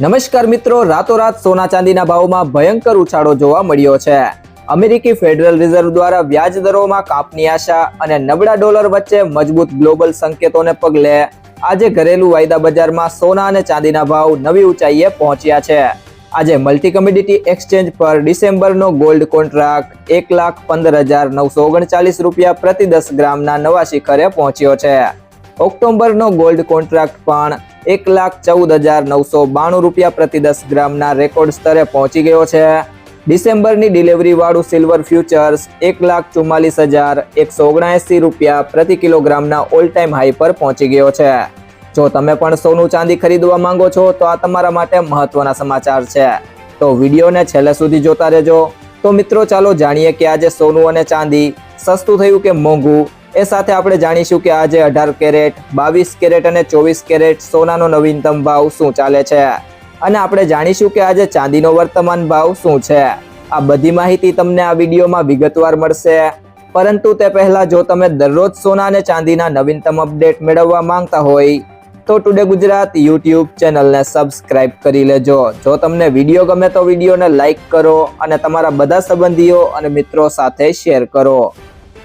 નમસ્કાર મિત્રો, રાતોરાત સોના ચાંદીના ભાવમાં ભયંકર ઉછાળો જોવા મળ્યો છે. અમેરિકી ફેડરલ રિઝર્વ દ્વારા વ્યાજ દરોમાં કાપની આશા અને નબળા ડોલર વચ્ચે મજબૂત ગ્લોબલ સંકેતોને પગલે આજે ઘરેલું વાયદા બજારમાં સોના અને ચાંદીના ભાવ નવી ઊંચાઈએ પહોંચ્યા છે. આજે મલ્ટી કમ્યુનિટી એક્સચેન્જ પર ડિસેમ્બરનો ગોલ્ડ કોન્ટ્રાક્ટ એક લાખ પંદર હજાર નવસો ઓગણચાલીસ રૂપિયા પ્રતિ દસ ગ્રામના નવા શિખરે પહોંચ્યો છે. ઓક્ટોબરનો ગોલ્ડ કોન્ટ્રાક્ટ પણ એક લાખ ચૌદ હજાર નવસો બાણું રૂપિયા પ્રતિ દસ ગ્રામના રેકોર્ડ સ્તરે પહોંચી ગયો છે. ડિસેમ્બરની ડિલિવરી વાળું સિલ્વર ફ્યુચર્સ એક લાખ ચુમ્માલીસ હજાર એકસો ઓગણએંસી રૂપિયા પ્રતિ કિલોગ્રામના ઓલ ટાઈમ હાઈ પર પહોંચી ગયો છે. જો તમે પણ સોનું ચાંદી ખરીદવા માંગો છો, તો આ તમારા માટે મહત્વના સમાચાર છે. તો વિડીયોને છેલ્લે સુધી જોતા રહેજો. તો મિત્રો, ચાલો જાણીએ કે આજે સોનું અને ચાંદી સસ્તું થયું કે મોંઘું? એ સાથે આપણે જાણીશું કે આજે અઢાર કેરેટ, બાવીસ કેરેટ અને ચોવીસ કેરેટ સોનાનો નવીનતમ ભાવ શું ચાલે છે? અને આપણે જાણીશું કે આજે ચાંદીનો વર્તમાન ભાવ શું છે? આ બધી માહિતી તમને આ વિડીયોમાં વિગતવાર મળશે. પરંતુ તે પહેલા જો તમે દરરોજ સોના અને ચાંદીના નવીનતમ અપડેટ મેળવવા માંગતા હોય, તો ટુડે ગુજરાત યુટ્યુબ ચેનલને સબસ્ક્રાઇબ કરી લેજો. જો તમને વીડિયો ગમે તો વિડીયોને લાઇક કરો અને તમારા બધા સંબંધીઓ અને મિત્રો સાથે શેર કરો.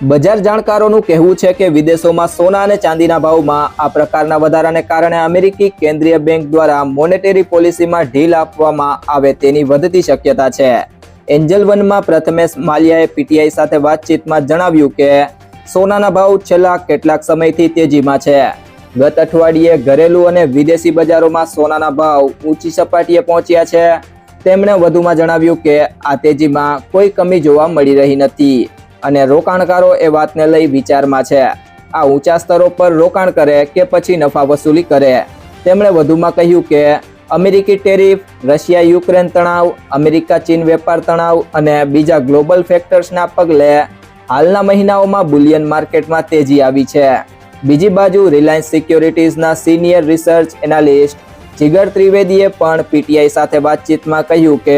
બજાર જાણકારોનું કહેવું છે કે વિદેશોમાં સોના અને ચાંદીના ભાવમાં આ પ્રકારના વધારાને કારણે અમેરિકી કેન્દ્રીય બેંક દ્વારા મોનેટરી પોલિસીમાં ઢીલ આપવામાં આવે તેની વધતી શક્યતા છે. એન્જલ વનમાં પ્રથમેશ માલિયાએ પીટીઆઈ સાથે વાતચીતમાં જણાવ્યું કે સોનાના ભાવ છેલ્લા કેટલાક સમયથી તેજીમાં છે. ગત અઠવાડિયે ઘરેલું અને વિદેશી બજારોમાં સોનાના ભાવ ઊંચી સપાટીએ પહોંચ્યા છે. તેમણે વધુમાં જણાવ્યું કે આ તેજીમાં કોઈ કમી જોવા મળી રહી નથી. અને રોકાણકારો એ વાતને લઈ વિચારમાં છે. આ ઊંચા સ્તરો પર રોકાણ કરે કે પછી નફા વસૂલી કરે? તેમણે વધુમાં કહ્યું કે, અમેરિકી ટેરિફ, રશિયા યુક્રેન તણાવ, અમેરિકા ચીન વેપાર તણાવ અને બીજા ગ્લોબલ ફેક્ટર્સના પગલે હાલના મહિનાઓમાં બુલિયન માર્કેટમાં તેજી આવી છે. બીજી બાજુ રિલાયન્સ સિક્યોરિટીઝના સિનિયર રિસર્ચ એનાલિસ્ટ જીગર ત્રિવેદીએ પણ પીટીઆઈ સાથે વાતચીતમાં કહ્યું કે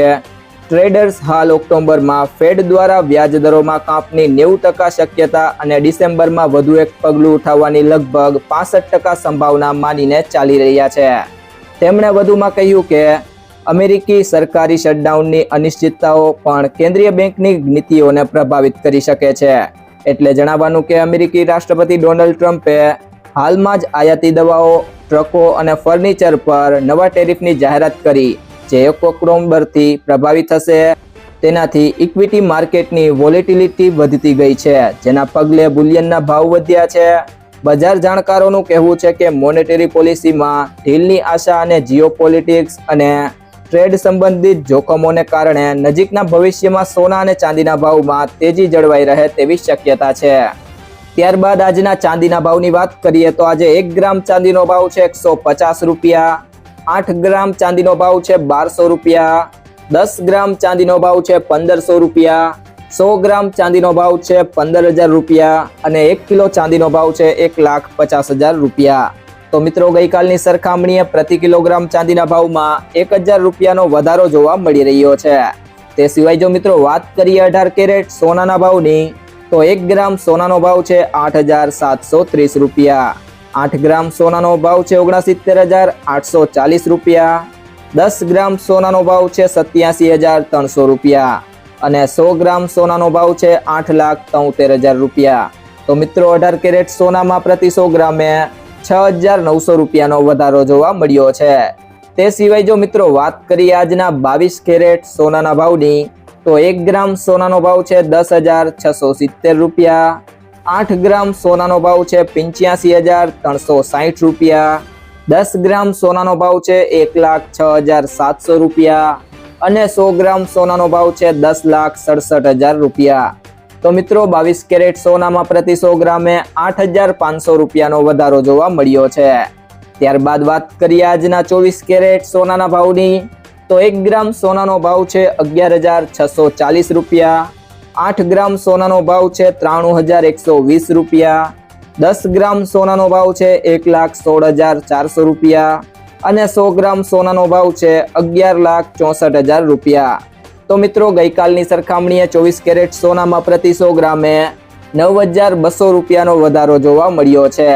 ટ્રેડર્સ હાલ ઓક્ટોબરમાં ફેડ દ્વારા વ્યાજ દરોમાં કાંપની નેવું ટકા શક્યતા અને ડિસેમ્બરમાં વધુ એક પગલું ઉઠાવવાની લગભગ પાસઠ ટકા સંભાવના માનીને ચાલી રહ્યા છે. તેમણે વધુમાં કહ્યું કે, અમેરિકી સરકારી શટડાઉનની અનિશ્ચિતતાઓ પણ કેન્દ્રીય બેંકની નીતિઓને પ્રભાવિત કરી શકે છે. એટલે જણાવવાનું કે અમેરિકી રાષ્ટ્રપતિ ડોનાલ્ડ ટ્રમ્પે હાલમાં જ આયાતી દવાઓ, ટ્રકો અને ફર્નિચર પર નવા ટેરિફની જાહેરાત કરી જે એક ઓક્ટોબરથી પ્રભાવિત થશે. તેનાથી ઇક્વિટી માર્કેટની વોલેટિલિટી વધતી ગઈ છે, જેના પગલે બુલિયનના ભાવ વધ્યા છે. બજાર જાણકારોનું કહેવું છે કે મોનેટરી પોલિસીમાં ઢીલની આશા અને જીઓપોલિટિક્સ અને ટ્રેડ સંબંધિત જોખમોને કારણે નજીકના ભવિષ્યમાં સોના અને ચાંદીના ભાવમાં તેજી જળવાઈ રહે તેવી શક્યતા છે. ત્યારબાદ આજના ચાંદીના ભાવની વાત કરીએ તો આજે એક ગ્રામ ચાંદીનો ભાવ છે એકસો રૂપિયા. આઠ ગ્રામ ચાંદીનો ભાવ છે બારસો રૂપિયા, દસ ગ્રામ ચાંદીનો ભાવ છે પંદરસો રૂપિયા, સો ગ્રામ ચાંદીનો ભાવ છે પંદર હજાર રૂપિયા અને એક કિલો ચાંદીનો ભાવ છે એક લાખ પચાસ હજાર રૂપિયા. તો મિત્રો, ગઈકાલની સરખામણીએ પ્રતિ કિલોગ્રામ ચાંદીના ભાવમાં એક હજાર રૂપિયાનો વધારો જોવા મળી રહ્યો છે. તે સિવાય જો મિત્રો વાત કરીએ અઢાર કેરેટ સોનાના ભાવની, તો એક ગ્રામ સોનાનો ભાવ છે આઠ હજાર સાતસો ત્રીસ રૂપિયા. આઠ ગ્રામ સોનાનો ભાવ છે ઓગણસિત્તેર હજાર આઠસો ચાલીસ રૂપિયા. દસ ગ્રામ સોનાનો ભાવ છે સત્યાસી હજાર ત્રણસો રૂપિયા. અને સો ગ્રામ સોનાનો ભાવ છે આઠ લાખ તોતેર હજાર રૂપિયા. તો મિત્રો, અઢાર કેરેટ સોનામાં પ્રતિ સો ગ્રામે છ હજાર નવસો રૂપિયાનો વધારો જોવા મળ્યો છે. તે સિવાય જો મિત્રો વાત કરીએ આજના બાવીસ કેરેટ સોનાના ભાવની, તો એક ગ્રામ સોનાનો ભાવ છે દસ હજાર છસો સિત્તેર રૂપિયા. આઠ ગ્રામ સોનાનો ભાવ છે પંચ્યાસી હજાર ત્રણસો સાહીઠ રૂપિયા. દસ ગ્રામ સોનાનો ભાવ છે એક લાખ છ હજાર સાતસો રૂપિયા. અને સો ગ્રામ સોનાનો ભાવ છે દસ લાખ સડસઠ હજાર રૂપિયા. તો મિત્રો, બાવીસ કેરેટ સોનામાં પ્રતિ સો ગ્રામે આઠ હજાર પાંચસો રૂપિયાનો વધારો જોવા મળ્યો છે. ત્યારબાદ વાત કરીએ આજના ચોવીસ કેરેટ સોનાના ભાવની. તો એક ગ્રામ સોનાનો ભાવ છે અગિયાર હજાર છસો ચાલીસ રૂપિયા. આઠ ગ્રામ સોનાનો ભાવ છે ત્રાણું હજાર એકસો વીસ રૂપિયા. દસ ગ્રામ સોનાનો ભાવ છે એક લાખ સોળ હજાર ચારસો રૂપિયા. અને સો ગ્રામ સોનાનો ભાવ છે અગિયાર લાખ ચોસઠ હજાર રૂપિયા. તો મિત્રો, ગઈકાલની સરખામણીએ ચોવીસ કેરેટ સોનામાં પ્રતિ સો ગ્રામે નવ હજાર બસો રૂપિયાનો વધારો જોવા મળ્યો છે.